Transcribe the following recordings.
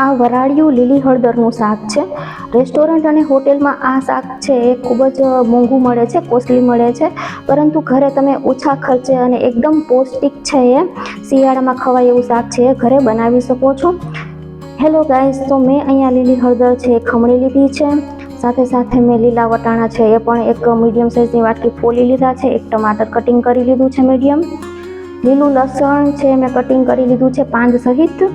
આ વરાળિયું લીલી હળદરનું શાક છે. રેસ્ટોરન્ટ અને હોટેલમાં આ શાક છે એ ખૂબ જ મોંઘું મળે છે, કોસ્ટલી મળે છે. પરંતુ ઘરે તમે ઓછા ખર્ચે અને એકદમ પૌષ્ટિક છે એ શિયાળામાં ખવાય એવું શાક છે એ ઘરે બનાવી શકો છો. હેલો ગાઈઝ તો મેં અહીંયા લીલી હળદર છે એ ખમણી લીધી છે. સાથે સાથે મેં લીલા વટાણા છે એ પણ એક મીડિયમ સાઇઝની વાટકી ફોલી લીધા છે. એક ટમાટર કટિંગ કરી લીધું છે મીડિયમ. લીલું લસણ છે મેં કટિંગ કરી લીધું છે પાંદ સહિત.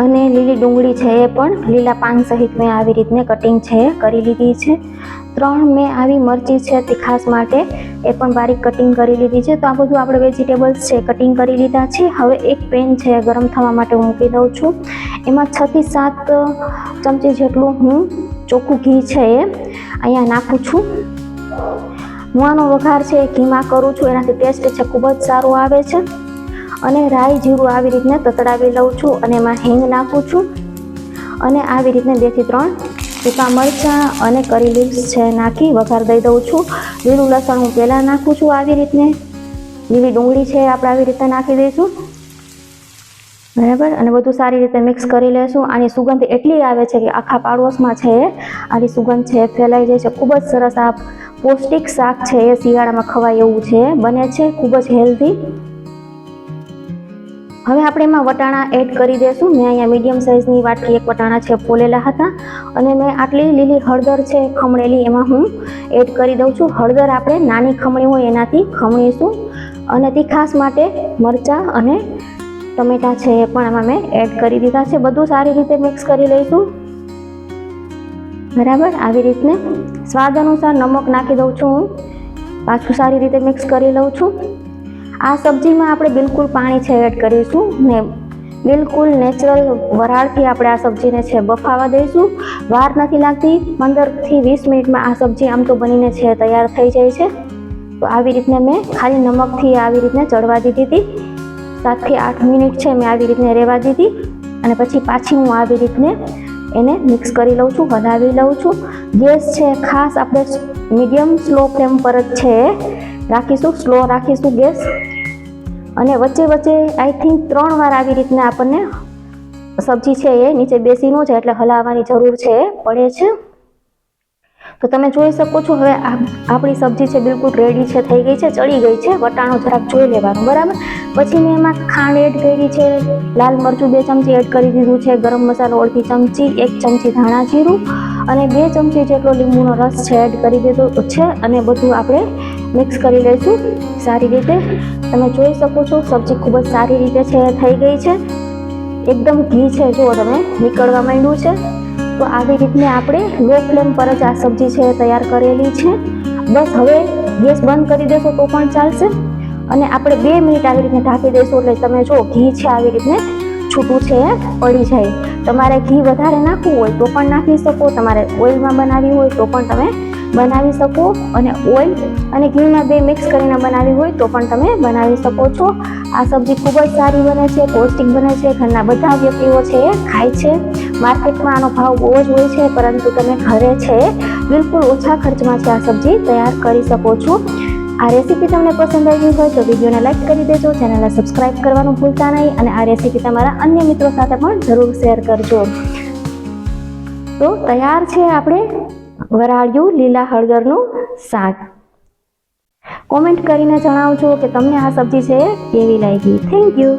અને લીલી ડુંગળી છે એ પણ. લીલા પાન સહિત મેં આવી રીતને કટિંગ છે, કરી લીધી છે. ત્રણ મેં આવી મરચી છે તીખાસ માટે. એ પણ બારીક કટિંગ કરી લીધી છે. તો આ બધું આપણે વેજીટેબલ્સ છે કટિંગ કરી લીધા છે. હવે એક પેન છે ગરમ થવા માટે હું મૂકી દઉં છું. એમાં છથી સાત ચમચી જેટલું હું ચોખ્ખું ઘી છે એ અહીંયા નાખું છું. હું વઘાર છે એ ઘીમાં કરું છું. એનાથી ટેસ્ટ છે ખૂબ જ સારો આવે છે. અને રાઈ જીરું આવી રીતને તતડાવી લઉં છું અને એમાં હિંગ નાખું છું. અને આવી રીતને બેથી ત્રણ સૂકા મરચાં અને કરી લીવ્સ છે નાખી વઘાર દઈ દઉં છું. લીલું લસણ હું પહેલાં નાખું છું આવી રીતને. લીલી ડુંગળી છે આપણે આવી રીતે નાખી દઈશું. બરાબર? અને બધું સારી રીતે મિક્સ કરી લેશું. આની સુગંધ એટલી આવે છે કે આખા પાડોશમાં છે આની સુગંધ છે, ફેલાઈ જાય છે. ખૂબ જ સરસ આ પૌષ્ટિક શાક છે એ શિયાળામાં ખવાય એવું છે. બને છે ખૂબ જ હેલ્ધી હવે આપણે એમાં વટાણા એડ કરી દઈશું મેં અહીંયા મીડિયમ સાઇઝની વાટકી એક વટાણા છે, ફોલેલા હતા. અને મેં આટલી લીલી હળદર છે, ખમણેલી, એમાં હું એડ કરી દઉં છું. હળદર આપણે નાની ખમણી હોય એનાથી ખમણીશું. અને તીખાસ માટે મરચાં અને ટમેટાં છે એ પણ આમાં મેં એડ કરી દીધા છે. બધું સારી રીતે મિક્સ કરી લઈશું. બરાબર? આવી રીતને. સ્વાદ અનુસાર નમક નાખી દઉં છું હું. પાછું સારી રીતે મિક્સ કરી લઉં છું. આ સબ્જીમાં આપણે બિલકુલ પાણી છે એડ કરીશું ને બિલકુલ નેચરલ વરાળથી આપણે આ સબ્જીને છે બફાવા દઈશું. વાર નથી લાગતી, પંદરથી વીસ મિનિટમાં આ સબ્જી આમ તો બનીને છે તૈયાર થઈ જાય છે. તો આવી રીતને મેં ખાલી નમકથી આવી રીતને ચડવા દીધી હતી. સાતથી આઠ મિનિટ છે મેં આવી રીતને રહેવા દીધી અને પછી પાછી હું આવી રીતને એને મિક્સ કરી લઉં છું હલાવી લઉં છું. ગેસ છે ખાસ આપણે મીડિયમ સ્લો ફ્લેમ પર જ છે. રાખીશું, સ્લો રાખીશું ગેસ. અને વચ્ચે વચ્ચે આઈ થિંક ત્રણ વાર આવી રીતના આપણને સબ્જી છે એ નીચે બેસીનું છે, એટલે હલાવવાની જરૂર છે, પડે છે. તો તમે જોઈ શકો છો, હવે આપણી સબ્જી છે બિલકુલ રેડી છે, થઈ ગઈ છે, ચડી ગઈ છે. વટાણો જરાક જોઈ લેવાનું, બરાબર? પછી મેં એમાં ખાંડ એડ કરી છે, લાલ મરચું બે ચમચી એડ કરી દીધું છે, ગરમ મસાલો અડધી ચમચી, એક ચમચી ધાણા જીરું અને બે ચમચી જેટલો લીંબુનો રસ છે એડ કરી દીધો છે અને બધું આપણે મિક્સ કરી લઈશું. સારી રીતે તમે જોઈ શકો છો, સબ્જી ખૂબ જ સારી રીતે છે, થઈ ગઈ છે. એકદમ ઘી છે જો તમે, નીકળવા માંડ્યું છે. તો આવી રીતને આપણે લો ફ્લેમ પર જ આ સબ્જી છે, તૈયાર કરેલી છે. બસ હવે ગેસ બંધ કરી દેશો તો પણ ચાલશે. અને આપણે બે મિનિટ આવી રીતને ઢાંકી દઈશું એટલે તમે જો ઘી છે, આવી રીતને છૂટું છે એ પડી જાય. તમારે ઘી વધારે નાખવું હોય તો પણ નાખી શકો, તમારે ઓઇલમાં બનાવી હોય તો પણ તમે બનાવી શકો અને ઓઇલ અને ઘીમાં બે મિક્સ કરીને બનાવી હોય તો પણ તમે બનાવી શકો છો. આ સબ્જી ખૂબ જ સારી બને છે, પૌષ્ટિક બને છે, ઘરના બધા વ્યક્તિઓ છે એ ખાય છે. માર્કેટમાં આનો ભાવ બહુ જ હોય છે, પરંતુ તમે ઘરે છે બિલકુલ ઓછા ખર્ચમાં છે આ સબ્જી તૈયાર કરી શકો છો. આ રેસીપી તમને પસંદ આવી હોય તો વિડીયોને લાઈક કરી દેજો, ચેનલને સબસ્ક્રાઇબ કરવાનું ભૂલતા નહીં અને આ રેસીપી તમારા અન્ય મિત્રો સાથે પણ જરૂર શેર કરજો. તો તૈયાર છે આપણે વરાળિયું, લીલા હળદરનું શાક. કોમેન્ટ કરીને જણાવજો કે તમને આ સબ્જી છે કેવી લાગી. Thank you